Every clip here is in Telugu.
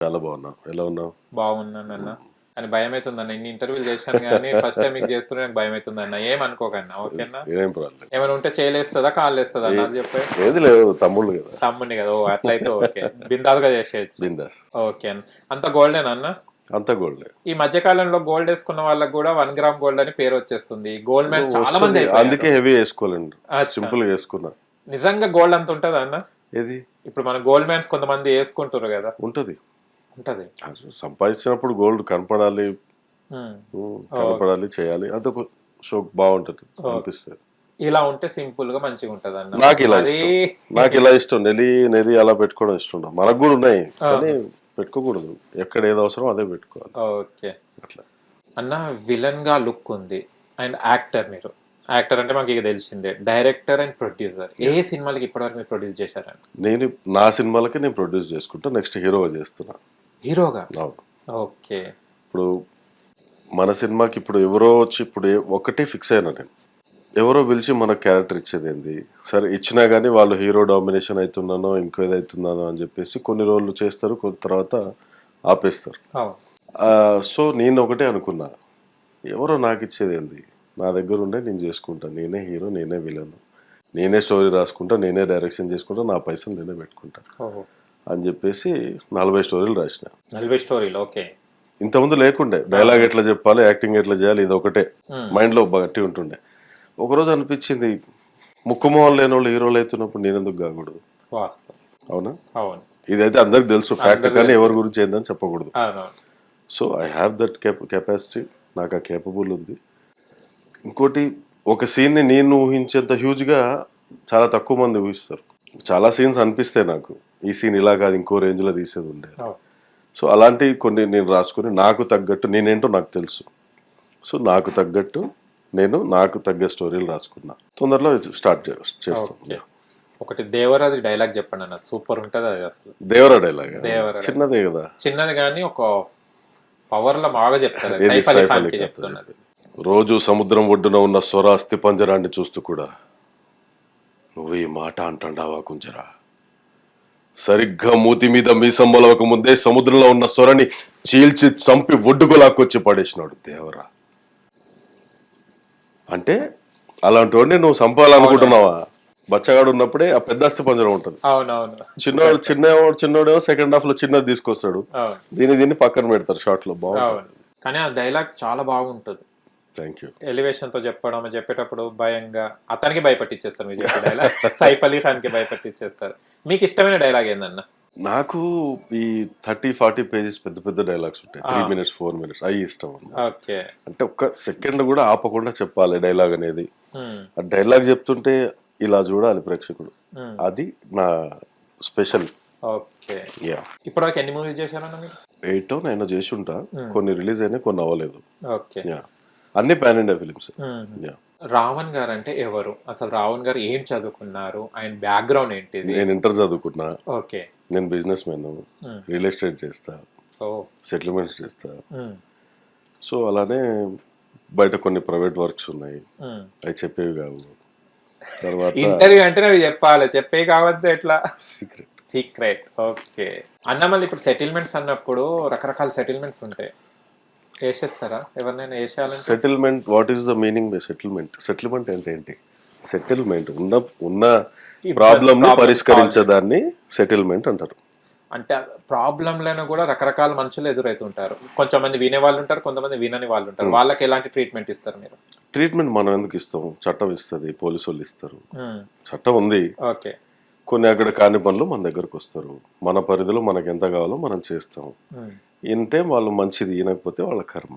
చాలా బాగున్నావు ఎలా ఉన్నావు? బాగున్నాను అన్న. అని భయం అవుతుంది అన్న ఇన్ని ఇంటర్వ్యూలు చేశాను కానీ ఫస్ట్ టైం మీకు చేస్తున్నా నాకు భయం అవుతుంది అన్న? ఏమనుకోకన్నా ఓకేనా ఏం ప్రాబ్లం ఏమైనా ఉంటే చేయలేస్తుందా? కాళ్ళు వేస్తుందా అన్న చెప్పే. ఏది లేదు తమ్ముళ్ళు కదా. తమ్ముని కదా. ఓ అట్లయితే ఓకే. బిందాలుగా చేసేయచ్చు. బిందాస్. ఓకే అన్న. అంత గోల్డెన్ అన్న? అంతా గోల్డ్ ఈ మధ్య కాలంలో గోల్డ్ వేసుకున్న వాళ్ళకి కూడా వన్ గ్రామ్ గోల్డ్ అని పేరు వచ్చేస్తుంది. గోల్డ్ మ్యాన్ చాలా మంది. అందుకే హెవీ వేసుకోలేండి. అచ్చా. సింపుల్గా వేసుకున్నా. నిజంగా గోల్డ్ అంత ఉంటదా అన్న? ఏది? ఇప్పుడు మన గోల్డ్ మ్యాన్స్ కొంతమంది వేసుకుంటారు కదా. ఉంటది. ఉంటది. సంపాదించినప్పుడు గోల్డ్ కనపడాలి. కనపడాలి చేయాలి. అదొక షో బాగుంటది అనిపిస్తుంది. ఇలా ఉంటే సింపుల్గా మంచిగా ఉంటది అన్న నాకు ఇలా నాకు ఇలా ఇష్టం. నెలి నెలి అలా పెట్టుకోవడం ఇష్టం నాకు. మనకు కూడా ఉన్నాయి కానీ పెట్టుకోకూడదు. ఎక్కడ ఏది అవసరం అదే పెట్టుకోవాలి. ఓకే. అట్లా. అన్న విలన్గా లుక్ ఉంది. అండ్ యాక్టర్ మీరు. యాక్టర్ అంటే మాకు ఇక తెలిసిందే. Director and producer. ఏ సినిమాలకి ఇప్పటివరకు మీరు ప్రొడ్యూస్ చేశారని నేను నా సినిమాలకి నేను ప్రొడ్యూస్ చేసుకుంటా. నెక్స్ట్ హీరోగా చేస్తున్నా. హీరోగా? ఓకే. ఇప్పుడు మన సినిమాకి ఇప్పుడు ఎవరో వచ్చి ఇప్పుడు ఒకటే ఫిక్స్ అయినా నేను. ఎవరో పిలిచి మన క్యారెక్టర్ ఇచ్చేది ఏంది? సరే ఇచ్చినా కానీ వాళ్ళు హీరో డామినేషన్ అవుతున్నానో ఇంకో ఇది అవుతున్నానో అని చెప్పేసి కొన్ని రోజులు చేస్తారు కొన్ని తర్వాత ఆపేస్తారు. సో నేను ఒకటే అనుకున్నా. ఎవరో నాకు ఇచ్చేది ఏంది? నా దగ్గర ఉండే నేను చేసుకుంటా. నేనే హీరో నేనే విలన్. నేనే స్టోరీ రాసుకుంటా నేనే డైరెక్షన్ చేసుకుంటా నా పైసలు నేనే పెట్టుకుంటా. ఓహో. అని చెప్పేసి నలభై స్టోరీలు రాసిన. నలభై స్టోరీలు ఓకే. ఇంతకుముందు లేకుండే డైలాగ్ ఎట్లా చెప్పాలి యాక్టింగ్ ఎట్లా చేయాలి ఇది ఒకటే. మైండ్లో గట్టి ఉంటుండే. ఒకరోజు అనిపించింది ముక్కుమోహన్ లేని వాళ్ళు హీరోలు అవుతున్నప్పుడు నేను ఎందుకు కాకూడదు అవునా? అవును. ఇదైతే అందరికి తెలుసు ఫ్యాక్ట్ కానీ ఎవరి గురించి ఏందని చెప్పకూడదు. So I have that capacity నాకు ఆ కేపబుల్ ఉంది. ఇంకోటి ఒక సీన్ని నేను ఊహించేంత హ్యూజ్గా చాలా తక్కువ మంది ఊహిస్తారు. చాలా సీన్స్ అనిపిస్తాయి నాకు. ఈ సీన్ ఇలా కాదు ఇంకో రేంజ్లో తీసేది ఉండే అవును. సో అలాంటివి కొన్ని నేను రాసుకుని నాకు తగ్గట్టు నేనేంటో నాకు తెలుసు. సో నాకు తగ్గట్టు నేను నాకు తగ్గ స్టోరీలు రాసుకున్నా. తొందరలో స్టార్ట్ చేస్తాను ఒకటి దేవరాది డైలాగ్ చెప్పండి అన్న సూపర్ ఉంటది అది అసలు. దేవరా డైలాగ్ దేవరా. చిన్నదే కదా. చిన్నది కానీ ఒక పవర్లో బాగా చెప్తారు. రోజు సముద్రం ఒడ్డున ఉన్న స్వర అస్థి పంజరాన్ని చూస్తూ కూడా నువ్వు ఈ మాట అంటావా కుంజరా? సరిగ్గా మూతి మీద మీసం మొలవక ముందే సముద్రంలో ఉన్న స్వరని చీల్చి చంపి ఒడ్డుకు లాక్కొచ్చి పడేసినాడు దేవరా. అంటే అలాంటి వాడిని నువ్వు చంపాలనుకుంటున్నావా? బచ్చగాడు ఉన్నప్పుడే ఆ పెద్ద అస్థి పంజరం ఉంటుంది. చిన్నవాడు చిన్నవాడు చిన్నోడేమో సెకండ్ హాఫ్లో చిన్నది తీసుకొస్తాడు. దీన్ని దీన్ని పక్కన పెడతారు షార్ట్లో బాగుంటుంది. కానీ ఆ డైలాగ్ చాలా బాగుంటుంది. థ్యాంక్ యూ ఎలివేషన్తో చెప్పడం చెప్పేటప్పుడు భయంగా అతనికి భయపట్టించేస్తారు మీరు చెప్పే డైలాగ్ సైఫ్ అలీ ఖాన్కి భయపట్టించేస్తారు మీకు ఇష్టమైన డైలాగ్ ఏందన్న? నాకు ఈ థర్టీ ఫార్టీ పేజెస్ పెద్ద పెద్ద డైలాగ్స్ ఉంటాయి. త్రీ మినిట్స్ ఫోర్ మినిట్స్ అవి ఇష్టం. ఓకే. అంటే ఒక్క సెకండ్ కూడా ఆపకుండా చెప్పాలి డైలాగ్ అనేది. ఆ డైలాగ్ చెప్తుంటే ఇలా చూడాలి ప్రేక్షకుడు. అది నా స్పెషల్ ఓకే. యా ఇప్పటివరకు ఎన్ని మూవీస్ చేశారన్న మీరు? ఎయిట్ నైన్ చేసి ఉంటా. కొన్ని రిలీజ్ అయినాయి కొన్ని అవ్వలేదు. ఓకే. యా అన్ని pan India films ya Ravan గారు అంటే ఎవరు? అసలు రావణ్ గారు ఏం చదువుకున్నారు? ఆయన బ్యాక్గ్రౌండ్ ఏంటిది? నేను ఇంటర్ చదువుకున్నా. ఓకే. నేను బిజినెస్ మ్యాన్ రియల్ ఎస్టేట్ చేస్తా. ఓ. సెటిల్మెంట్స్ చేస్తా. సో అలానే బయట కొన్ని ప్రైవేట్ వర్క్స్ ఉన్నాయి. అవి చెప్పేవి కావు. తర్వాత ఇంటర్వ్యూ అంటే అవి చెప్పాలి. చెప్పే కావద్దు ఎట్లా? Secret secret okay. అన్న మళ్ళీ ఇప్పుడు సెటిల్మెంట్స్ అన్నప్పుడు రకరకాల సెటిల్మెంట్స్ ఉంటాయి. వేసేస్తారా? ఎవరినైనా వేసేయాలంటే? Settlement what is the meaning by settlement settlement అంటే ఏంటి? సెటిల్మెంట్ ఉన్న ఉన్న ప్రాబ్లమ్ problem పరిష్కరించేదాన్ని సెటిల్మెంట్ అంటారు. అంటే ప్రాబ్లంలను కూడా రకరకాల మనుషులు ఎదురవుతుంటారు కొంతమంది వినే వాళ్ళు ఉంటారు కొంతమంది వినని వాళ్ళు ఉంటారు. వాళ్ళకి ఎలాంటి ట్రీట్మెంట్ ఇస్తారు మీరు? ట్రీట్మెంట్ మనం ఎందుకు ఇస్తాం? చట్టం ఇస్తుంది పోలీసు వాళ్ళు ఇస్తారు. ఉమ్, చట్టం ఉంది. ఓకే కొన్ని అక్కడ కాని పనులు మన దగ్గరకు వస్తారు. మన పరిధిలో మనకు ఎంత కావాలో మనం చేస్తాం. ఉమ్. వింటే వాళ్ళు మంచిది వినకపోతే వాళ్ళ కర్మ.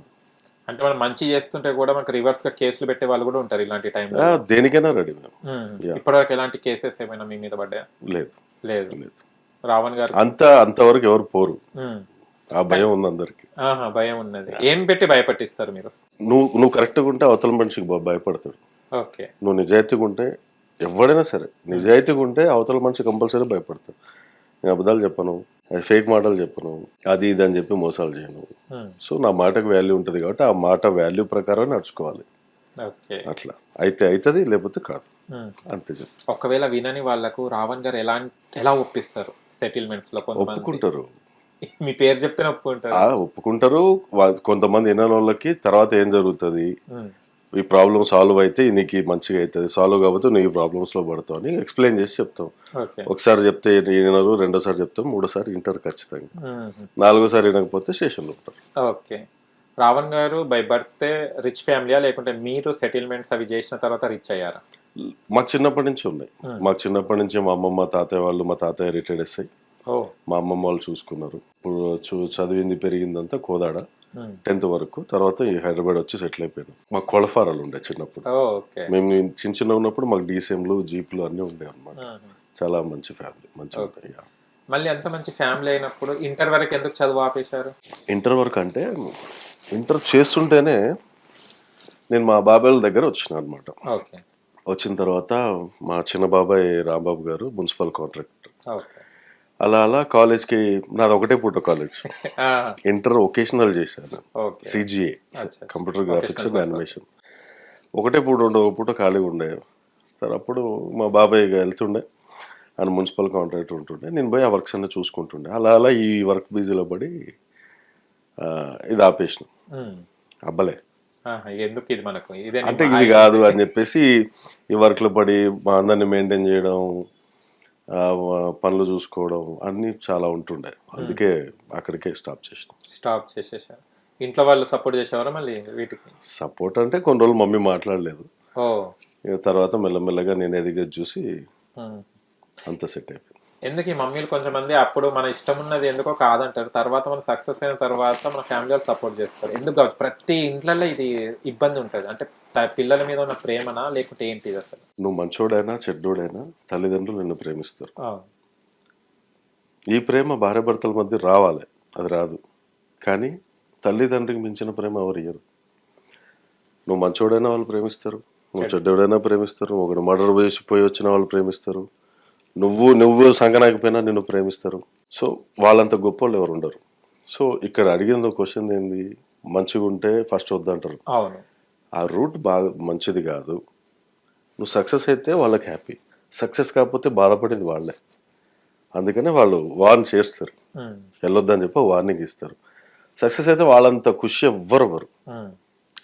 అంటే మనం మంచి చేస్తుంటే కూడా మనకు రివర్స్గా కేసులు పెట్టే వాళ్ళు కూడా ఉంటారు ఇలాంటి టైంలో దేనికైనా రెడీ మేము ఇప్పటివరకు ఎలాంటి కేసెస్ ఏమైనా మీ మీద పడ్డాయా? లేదు. లేదు. లేదు. రావణ్ గారు? అంత అంతవరకు ఎవరు పోరు. ఉమ్. ఆ భయం ఉంది అందరికి. భయం ఉన్నది. ఏం పెట్టి భయపట్టిస్తారు మీరు? నువ్వు నువ్వు కరెక్ట్గా ఉంటే అవతల మనిషికి భయపడతాడు. ఓకే. నువ్వు నిజాయితీగా ఉంటే ఎవడైనా సరే నిజాయితీగా ఉంటే అవతల మనిషి కంపల్సరీ భయపడతాడు. నేను అబద్ధాలు చెప్పను ఫేక్ మాటలు చెప్పను అది ఇది అని చెప్పి మోసాలు చేయను. సో నా మాటకు వాల్యూ ఉంటుంది కాబట్టి ఆ మాట వాల్యూ ప్రకారం నడుచుకోవాలి. ఓకే. అట్లా. అయితే అవుతుంది లేకపోతే కాదు. అంతే చెప్పు. ఒకవేళ వినని వాళ్ళకు రావణ్ గారు ఎలా ఎలా ఒప్పిస్తారు సెటిల్మెంట్స్లో ఒప్పుకుంటారు. మీ పేరు చెప్తేనే ఒప్పుకుంటారు. ఒప్పుకుంటారు. కొంతమంది వినని వాళ్ళకి తర్వాత ఏం జరుగుతుంది? ఈ ప్రాబ్లం సాల్వ్ అయితే నీకు మంచిగా అవుతుంది. సాల్వ్ కాకపోతే నువ్వు ఈ ప్రాబ్లమ్స్లో పడతావు అని ఎక్స్ప్లెయిన్ చేసి చెప్తాం. ఒకసారి చెప్తే వినరు రెండోసారి చెప్తాం మూడోసారి వింటారు ఖచ్చితంగా. నాలుగోసారి వినకపోతే స్టేషన్లో ఉంటారు. ఓకే. రావణ్ గారు బై బర్త్ రిచ్ ఫ్యామిలీయా లేకుంటే మీరు సెటిల్మెంట్స్ అవి చేసిన తర్వాత రిచ్ అయ్యారా? మాకు చిన్నప్పటి నుంచి ఉన్నాయి. మాకు చిన్నప్పటి నుంచి మా అమ్మమ్మ తాతయ్య వాళ్ళు మా తాతయ్య రిటైర్డ్ ఎస్ఐ మా అమ్మమ్మ వాళ్ళు చూసుకున్నారు. ఇప్పుడు చదివింది పెరిగిందంతా కోదాడ. టెన్త్ వరకు. తర్వాత ఈ హైదరాబాద్ వచ్చి సెటిల్ అయిపోయాను. మాకు కొలఫారాలు ఉండే చిన్నప్పుడు. ఓకే మేము చిన్న చిన్న ఉన్నప్పుడు మాకు డీసీఎంలు జీపులు అన్నీ ఉండే అన్నమాట. ఉమ్. చాలా మంచి ఫ్యామిలీ మంచి మళ్ళీ అంత మంచి ఫ్యామిలీ అయినప్పుడు ఇంటర్ వరకు ఎందుకు చదువు ఆపేశారు? ఇంటర్ వరకు అంటే ఇంటర్ చేస్తుంటేనే నేను మా బాబాయ్ దగ్గర వచ్చిన అనమాట ఓకే వచ్చిన తర్వాత మా చిన్న బాబాయ్ రాంబాబు గారు మున్సిపల్ కాంట్రాక్టర్. ఓకే అలా అలా కాలేజ్కి నాది ఒకటే పూట కాలేజ్. ఇంటర్ ఒకేషనల్ చేశాను. CGA. Computer graphics and animation. ఒకటే పూట ఉండే ఒక పూట ఖాళీగా ఉండే. సరే అప్పుడు మా బాబాయ్ వెళ్తుండే. ఆయన మున్సిపల్ కాంట్రాక్టర్ ఉంటుండే. నేను పోయి ఆ వర్క్స్ అన్ని చూసుకుంటుండే. అలా అలా ఈ వర్క్ బిజీలో పడి ఇది ఆపేసిన. అబ్బలే. ఎందుకు ఇది మనకు? అంటే ఇది కాదు అని చెప్పేసి ఈ వర్క్లో పడి మా అందరిని మెయింటైన్ చేయడం పనులు చూసుకోవడం అన్నీ చాలా ఉంటుండే. అందుకే అక్కడికే స్టాప్ చేసిన. స్టాప్ చేసేసారు. ఇంట్లో వాళ్ళు సపోర్ట్ చేసేవారా మళ్ళీ వీటికి? సపోర్ట్ అంటే కొన్ని రోజులు మమ్మీ మాట్లాడలేదు. తర్వాత మెల్లమెల్లగా నేను ఎదిగే చూసి. అంత సెట్ అయిపోయింది. ఎందుకు ఈ మమ్మీలు కొంచెం మంది అప్పుడు మన ఇష్టం ఉన్నది ఎందుకో కాదంటారు. తర్వాత మన సక్సెస్ అయిన తర్వాత మన ఫ్యామిలీ వాళ్ళు సపోర్ట్ చేస్తారు. ఎందుకు కావచ్చు? ప్రతి ఇంట్లలో ఇది ఇబ్బంది ఉంటుంది. అంటే పిల్లల మీద ఉన్న ప్రేమనా? లేకుంటే ఏంటి ఇది అసలు? నువ్వు మంచోడైనా చెడ్డోడైనా తల్లిదండ్రులు నిన్ను ప్రేమిస్తారు. ఈ ప్రేమ భార్యాభర్తల మధ్య రావాలి. అది రాదు. కానీ తల్లిదండ్రికి మించిన ప్రేమ ఎవరు ఇయ్యరు? నువ్వు మంచోడైనా వాళ్ళు ప్రేమిస్తారు. నువ్వు చెడ్డోడైనా ప్రేమిస్తారు. ఒకడు మర్డర్ వేసి పోయి వచ్చిన వాళ్ళు ప్రేమిస్తారు. నువ్వు నువ్వు సంగనాకపోయినా నిన్ను ప్రేమిస్తారు. సో వాళ్ళంత గొప్ప వాళ్ళు ఎవరు ఉండరు. సో ఇక్కడ అడిగిన క్వశ్చన్ ఏంది? మంచిగా ఉంటే ఫస్ట్ వద్దంటారు. అవును. ఆ రూట్ బాగా మంచిది కాదు. నువ్వు సక్సెస్ అయితే వాళ్ళకి హ్యాపీ సక్సెస్ కాకపోతే బాధపడేది వాళ్ళే. అందుకనే వాళ్ళు వార్న్ చేస్తారు. వెళ్ళొద్దని చెప్పి వార్నింగ్ ఇస్తారు. సక్సెస్ అయితే వాళ్ళంత ఖుషి ఎవ్వరు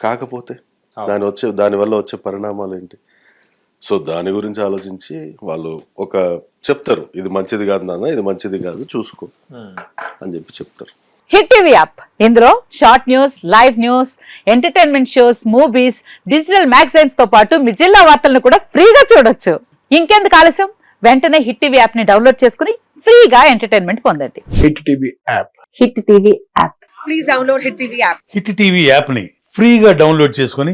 కాకపోతే దాని వచ్చే దానివల్ల వచ్చే పరిణామాలు ఏంటి? సో దాని గురించి ఆలోచించి వాళ్ళు ఒక చెప్తారు ఇది మంచిది కాదు నాన్న ఇది మంచిది కాదు చూసుకో ఉమ్. అని చెప్పి చెప్తారు. Hit TV app. ఇందులో short news live news entertainment shows movies digital మ్యాగజైన్స్తో పాటు మీ జిల్లా వార్తలను కూడా ఫ్రీగా చూడొచ్చు. ఇంకెందుకు ఆలస్యం? వెంటనే హిట్ టీవీ యాప్ని డౌన్లోడ్ చేసుకుని ఫ్రీగా ఎంటర్టైన్మెంట్ పొందండి. Hit TV app. Hit TV app. Please download Hit TV app. Hit TV యాప్ని ఫ్రీగా డౌన్లోడ్ చేసుకొని